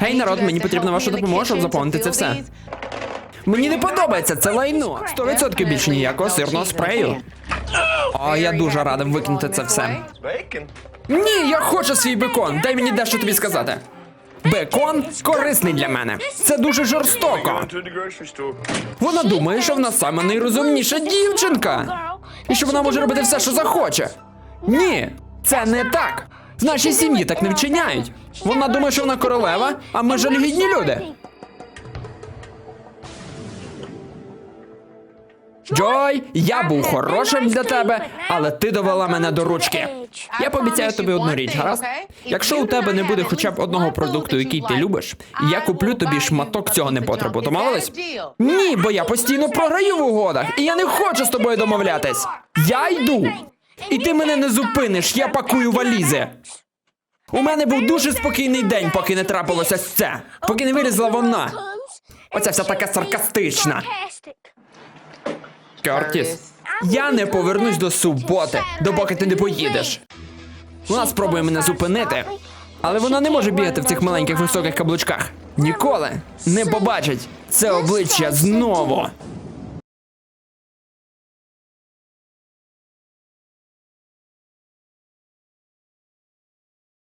Гей, народ, мені потрібна ваша допомога, щоб заповнити це все. Мені не подобається це лайно. 100% більше ніякого сирного спрею. О, я дуже радий викинути це все. Ні, я хочу свій бекон. Дай мені дещо тобі сказати. Бекон корисний для мене. Це дуже жорстоко. Вона думає, що вона саме найрозумніша дівчинка. І що вона може робити все, що захоче. Ні, це не так. В нашій сім'ї так не вчиняють. Вона думає, що вона королева, а ми жалюгідні люди. Джой, я був хорошим для тебе, але ти довела мене до ручки. Я пообіцяю тобі одну річ, гаразд? Якщо у тебе не буде хоча б одного продукту, який ти любиш, я куплю тобі шматок цього непотребу. Домовились? Ні, бо я постійно програю в угодах, і я не хочу з тобою домовлятись. Я йду. І ти мене не зупиниш, я пакую валізи. У мене був дуже спокійний день, поки не трапилося це. Поки не вилізла вона. Оця вся така саркастична. Кертіс, я не повернусь до суботи, допоки ти не поїдеш. Вона спробує мене зупинити, але вона не може бігати в цих маленьких високих каблучках. Ніколи не побачить це обличчя знову.